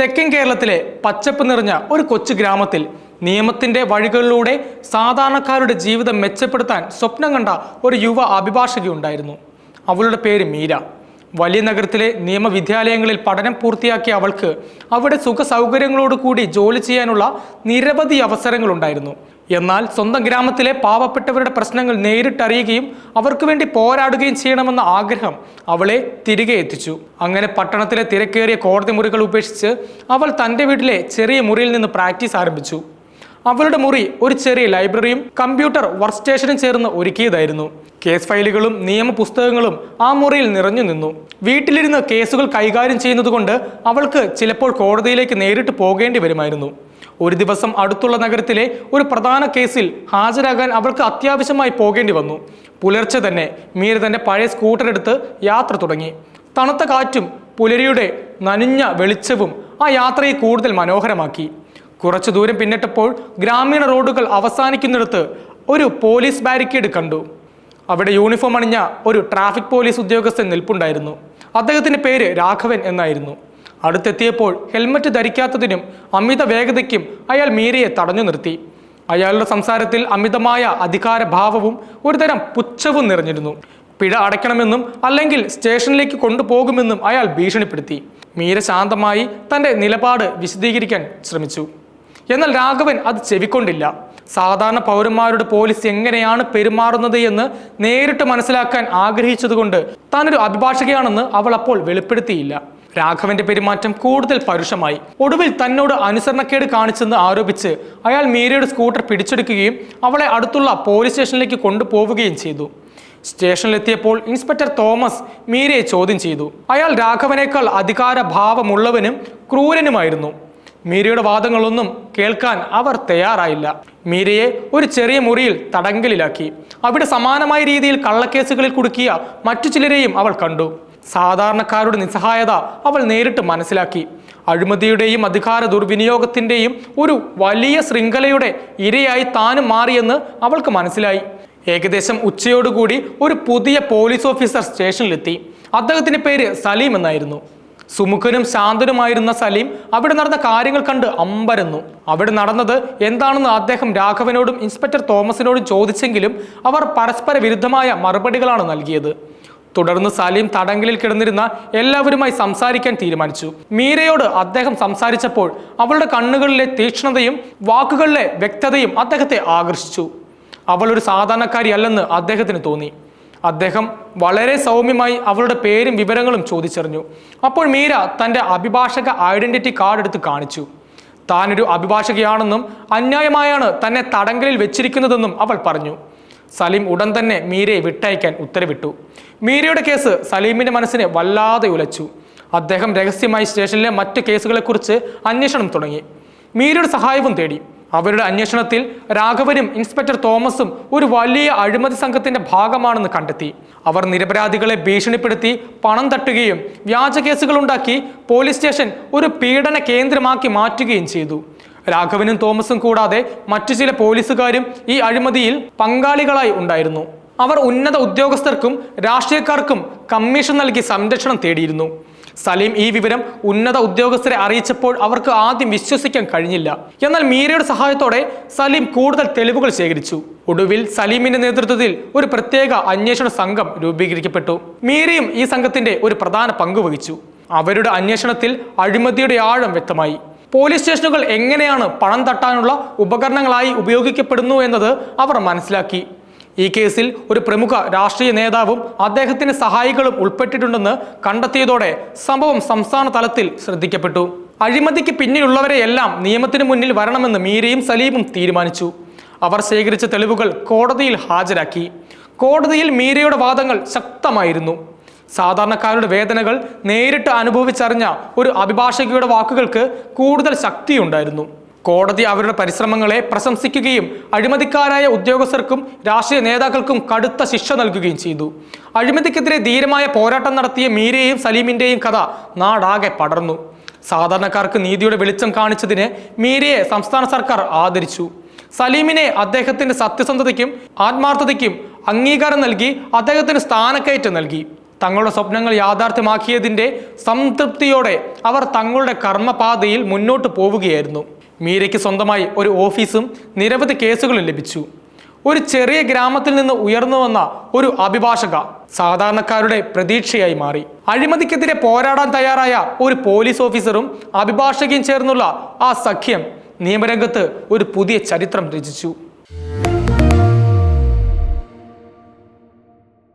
തെക്കൻ കേരളത്തിലെ പച്ചപ്പ് നിറഞ്ഞ ഒരു കൊച്ചു ഗ്രാമത്തിൽ നിയമത്തിന്റെ വഴികളിലൂടെ സാധാരണക്കാരുടെ ജീവിതം മെച്ചപ്പെടുത്താൻ സ്വപ്നം കണ്ട ഒരു യുവ അഭിഭാഷകയുണ്ടായിരുന്നു അവളുടെ പേര് മീര. വലിയ നഗരത്തിലെ നിയമവിദ്യാലയങ്ങളിൽ പഠനം പൂർത്തിയാക്കിയ അവൾക്ക് അവിടെ സുഖ സൗകര്യങ്ങളോടുകൂടി ജോലി ചെയ്യാനുള്ള നിരവധി അവസരങ്ങളുണ്ടായിരുന്നു. എന്നാൽ സ്വന്തം ഗ്രാമത്തിലെ പാവപ്പെട്ടവരുടെ പ്രശ്നങ്ങൾ നേരിട്ടറിയുകയും അവർക്ക് വേണ്ടി പോരാടുകയും ചെയ്യണമെന്ന ആഗ്രഹം അവളെ തിരികെ എത്തിച്ചു. അങ്ങനെ പട്ടണത്തിലെ തിരക്കേറിയ കോടതി മുറികൾ ഉപേക്ഷിച്ച് അവൾ തന്റെ വീട്ടിലെ ചെറിയ മുറിയിൽ നിന്ന് പ്രാക്ടീസ് ആരംഭിച്ചു. അവളുടെ മുറി ഒരു ചെറിയ ലൈബ്രറിയും കമ്പ്യൂട്ടർ വർക്ക് സ്റ്റേഷനും ചേർന്ന് ഒരുക്കിയതായിരുന്നു. കേസ് ഫയലുകളും നിയമ പുസ്തകങ്ങളും ആ മുറിയിൽ നിറഞ്ഞു നിന്നു. വീട്ടിലിരുന്ന് കേസുകൾ കൈകാര്യം ചെയ്യുന്നതുകൊണ്ട് അവൾക്ക് ചിലപ്പോൾ കോടതിയിലേക്ക് നേരിട്ട് പോകേണ്ടി വരുമായിരുന്നു. ഒരു ദിവസം അടുത്തുള്ള നഗരത്തിലെ ഒരു പ്രധാന കേസിൽ ഹാജരാകാൻ അവൾക്ക് അത്യാവശ്യമായി പോകേണ്ടി വന്നു. പുലർച്ചെ തന്നെ മീര തന്റെ പഴയ സ്കൂട്ടർ എടുത്ത് യാത്ര തുടങ്ങി. തണുത്ത കാറ്റും പുലരിയുടെ നനഞ്ഞ വെളിച്ചവും ആ യാത്രയെ കൂടുതൽ മനോഹരമാക്കി. കുറച്ചു ദൂരം പിന്നിട്ടപ്പോൾ ഗ്രാമീണ റോഡുകൾ അവസാനിക്കുന്നിടത്ത് ഒരു പോലീസ് ബാരിക്കേഡ് കണ്ടു. അവിടെ യൂണിഫോം അണിഞ്ഞ ഒരു ട്രാഫിക് പോലീസ് ഉദ്യോഗസ്ഥൻ നിൽപ്പുണ്ടായിരുന്നു. അദ്ദേഹത്തിന്റെ പേര് രാഘവൻ എന്നായിരുന്നു. അടുത്തെത്തിയപ്പോൾ ഹെൽമറ്റ് ധരിക്കാത്തതിനും അമിത വേഗതയ്ക്കും അയാൾ മീരയെ തടഞ്ഞു നിർത്തി. അയാളുടെ സംസാരത്തിൽ അമിതമായ അധികാരഭാവവും ഒരുതരം പുച്ഛവും നിറഞ്ഞിരുന്നു. പിഴ അടയ്ക്കണമെന്നും അല്ലെങ്കിൽ സ്റ്റേഷനിലേക്ക് കൊണ്ടുപോകുമെന്നും അയാൾ ഭീഷണിപ്പെടുത്തി. മീര ശാന്തമായി തന്റെ നിലപാട് വിശദീകരിക്കാൻ ശ്രമിച്ചു. എന്നാൽ രാഘവൻ അത് ചെവിക്കൊണ്ടില്ല. സാധാരണ പൗരന്മാരുടെ പോലീസ് എങ്ങനെയാണ് പെരുമാറുന്നത് എന്ന് നേരിട്ട് മനസ്സിലാക്കാൻ ആഗ്രഹിച്ചതുകൊണ്ട് താനൊരു അഭിഭാഷകയാണെന്ന് അവൾ അപ്പോൾ വെളിപ്പെടുത്തിയില്ല. രാഘവന്റെ പെരുമാറ്റം കൂടുതൽ പരുഷമായി. ഒടുവിൽ തന്നോട് അനുസരണക്കേട് കാണിച്ചെന്ന് ആരോപിച്ച് അയാൾ മീരയുടെ സ്കൂട്ടർ പിടിച്ചെടുക്കുകയും അവളെ അടുത്തുള്ള പോലീസ് സ്റ്റേഷനിലേക്ക് കൊണ്ടുപോവുകയും ചെയ്തു. സ്റ്റേഷനിലെത്തിയപ്പോൾ ഇൻസ്പെക്ടർ തോമസ് മീരയെ ചോദ്യം ചെയ്തു. അയാൾ രാഘവനേക്കാൾ അധികാരഭാവമുള്ളവനും ക്രൂരനുമായിരുന്നു. മീരയുടെ വാദങ്ങളൊന്നും കേൾക്കാൻ അവർ തയ്യാറായില്ല. മീരയെ ഒരു ചെറിയ മുറിയിൽ തടങ്കലിലാക്കി. അവിടെ സമാനമായ രീതിയിൽ കള്ളക്കേസുകളിൽ കുടുക്കിയ മറ്റു ചിലരെയും അവൾ കണ്ടു. സാധാരണക്കാരുടെ നിസ്സഹായത അവൾ നേരിട്ട് മനസ്സിലാക്കി. അഴിമതിയുടെയും അധികാര ദുർവിനിയോഗത്തിന്റെയും ഒരു വലിയ ശൃംഖലയുടെ ഇരയായി താനും മാറിയെന്ന് അവൾക്ക് മനസ്സിലായി. ഏകദേശം ഉച്ചയോടുകൂടി ഒരു പുതിയ പോലീസ് ഓഫീസർ സ്റ്റേഷനിലെത്തി. അദ്ദേഹത്തിന്റെ പേര് സലീം എന്നായിരുന്നു. സുമുഖനും ശാന്തനുമായിരുന്ന സലീം അവിടെ നടന്ന കാര്യങ്ങൾ കണ്ട് അമ്പരന്നു. അവിടെ നടന്നത് എന്താണെന്ന് അദ്ദേഹം രാഘവനോടും ഇൻസ്പെക്ടർ തോമസിനോടും ചോദിച്ചെങ്കിലും അവർ പരസ്പര വിരുദ്ധമായ മറുപടികളാണ് നൽകിയത്. തുടർന്ന് സലീം തടങ്കലിൽ കിടന്നിരുന്ന എല്ലാവരുമായി സംസാരിക്കാൻ തീരുമാനിച്ചു. മീരയോട് അദ്ദേഹം സംസാരിച്ചപ്പോൾ അവളുടെ കണ്ണുകളിലെ തീക്ഷ്ണതയും വാക്കുകളിലെ വ്യക്തതയും അദ്ദേഹത്തെ ആകർഷിച്ചു. അവൾ ഒരു സാധാരണക്കാരിയല്ലെന്ന് അദ്ദേഹത്തിന് തോന്നി. അദ്ദേഹം വളരെ സൗമ്യമായി അവളുടെ പേരും വിവരങ്ങളും ചോദിച്ചറിഞ്ഞു. അപ്പോൾ മീര തന്റെ അഭിഭാഷക ഐഡന്റിറ്റി കാർഡ് എടുത്ത് കാണിച്ചു. താനൊരു അഭിഭാഷകയാണെന്നും അന്യായമായാണ് തന്നെ തടങ്കലിൽ വെച്ചിരിക്കുന്നതെന്നും അവൾ പറഞ്ഞു. സലീം ഉടൻ തന്നെ മീരയെ വിട്ടയക്കാൻ ഉത്തരവിട്ടു. മീരയുടെ കേസ് സലീമിന്റെ മനസ്സിനെ വല്ലാതെ ഉലച്ചു. അദ്ദേഹം രഹസ്യമായി സ്റ്റേഷനിലെ മറ്റു കേസുകളെക്കുറിച്ച് അന്വേഷണം തുടങ്ങി. മീരയുടെ സഹായവും തേടി. അവരുടെ അന്വേഷണത്തിൽ രാഘവനും ഇൻസ്പെക്ടർ തോമസും ഒരു വലിയ അഴിമതി സംഘത്തിന്റെ ഭാഗമാണെന്ന് കണ്ടെത്തി. അവർ നിരപരാധികളെ ഭീഷണിപ്പെടുത്തി പണം തട്ടുകയും വ്യാജ കേസുകൾ ഉണ്ടാക്കി പോലീസ് സ്റ്റേഷൻ ഒരു പീഡന കേന്ദ്രമാക്കി മാറ്റുകയും ചെയ്തു. രാഘവനും തോമസും കൂടാതെ മറ്റു ചില പോലീസുകാരും ഈ അഴിമതിയിൽ പങ്കാളികളായി ഉണ്ടായിരുന്നു. അവർ ഉന്നത ഉദ്യോഗസ്ഥർക്കും രാഷ്ട്രീയക്കാർക്കും കമ്മീഷൻ നൽകി സംരക്ഷണം തേടിയിരുന്നു. സലീം ഈ വിവരം ഉന്നത ഉദ്യോഗസ്ഥരെ അറിയിച്ചപ്പോൾ അവർക്ക് ആദ്യം വിശ്വസിക്കാൻ കഴിഞ്ഞില്ല. എന്നാൽ മീരയുടെ സഹായത്തോടെ സലീം കൂടുതൽ തെളിവുകൾ ശേഖരിച്ചു. ഒടുവിൽ സലീമിന്റെ നേതൃത്വത്തിൽ ഒരു പ്രത്യേക അന്വേഷണ സംഘം രൂപീകരിക്കപ്പെട്ടു. മീരയും ഈ സംഘത്തിന്റെ ഒരു പ്രധാന പങ്ക് വഹിച്ചു. അവരുടെ അന്വേഷണത്തിൽ അഴിമതിയുടെ ആഴം വ്യക്തമായി. പോലീസ് സ്റ്റേഷനുകൾ എങ്ങനെയാണ് പണം തട്ടാനുള്ള ഉപകരണങ്ങളായി ഉപയോഗിക്കപ്പെടുന്നു എന്നത് അവർ മനസ്സിലാക്കി. ഈ കേസിൽ ഒരു പ്രമുഖ രാഷ്ട്രീയ നേതാവും അദ്ദേഹത്തിന്റെ സഹായികളും ഉൾപ്പെട്ടിട്ടുണ്ടെന്ന് കണ്ടെത്തിയതോടെ സംഭവം സംസ്ഥാന തലത്തിൽ ശ്രദ്ധിക്കപ്പെട്ടു. അഴിമതിക്ക് പിന്നിലുള്ളവരെയെല്ലാം നിയമത്തിന് മുന്നിൽ വരണമെന്ന് മീരയും സലീമും തീരുമാനിച്ചു. അവർ ശേഖരിച്ച തെളിവുകൾ കോടതിയിൽ ഹാജരാക്കി. കോടതിയിൽ മീരയുടെ വാദങ്ങൾ ശക്തമായിരുന്നു. സാധാരണക്കാരുടെ വേദനകൾ നേരിട്ട് അനുഭവിച്ചറിഞ്ഞ ഒരു അഭിഭാഷകയുടെ വാക്കുകൾക്ക് കൂടുതൽ ശക്തിയുണ്ടായിരുന്നു. കോടതി അവരുടെ പരിശ്രമങ്ങളെ പ്രശംസിക്കുകയും അഴിമതിക്കാരായ ഉദ്യോഗസ്ഥർക്കും രാഷ്ട്രീയ നേതാക്കൾക്കും കടുത്ത ശിക്ഷ നൽകുകയും ചെയ്തു. അഴിമതിക്കെതിരെ ധീരമായ പോരാട്ടം നടത്തിയ മീരയെയും സലീമിന്റെയും കഥ നാടാകെ പടർന്നു. സാധാരണക്കാർക്ക് നീതിയുടെ വെളിച്ചം കാണിച്ചതിന് മീരയെ സംസ്ഥാന സർക്കാർ ആദരിച്ചു. സലീമിനെ അദ്ദേഹത്തിന്റെ സത്യസന്ധതയ്ക്കും ആത്മാർത്ഥതയ്ക്കും അംഗീകാരം നൽകി അദ്ദേഹത്തിന് സ്ഥാനക്കയറ്റം നൽകി. തങ്ങളുടെ സ്വപ്നങ്ങൾ യാഥാർത്ഥ്യമാക്കിയതിന്റെ സംതൃപ്തിയോടെ അവർ തങ്ങളുടെ കർമ്മപാതയിൽ മുന്നോട്ട് പോവുകയായിരുന്നു. മീരയ്ക്ക് സ്വന്തമായി ഒരു ഓഫീസും നിരവധി കേസുകളും ലഭിച്ചു. ഒരു ചെറിയ ഗ്രാമത്തിൽ നിന്ന് ഉയർന്നു വന്ന ഒരു അഭിഭാഷക സാധാരണക്കാരുടെ പ്രതീക്ഷയായി മാറി. അഴിമതിക്കെതിരെ പോരാടാൻ തയ്യാറായ ഒരു പോലീസ് ഓഫീസറും അഭിഭാഷകയും ചേർന്നുള്ള ആ സഖ്യം നിയമരംഗത്ത് ഒരു പുതിയ ചരിത്രം രചിച്ചു.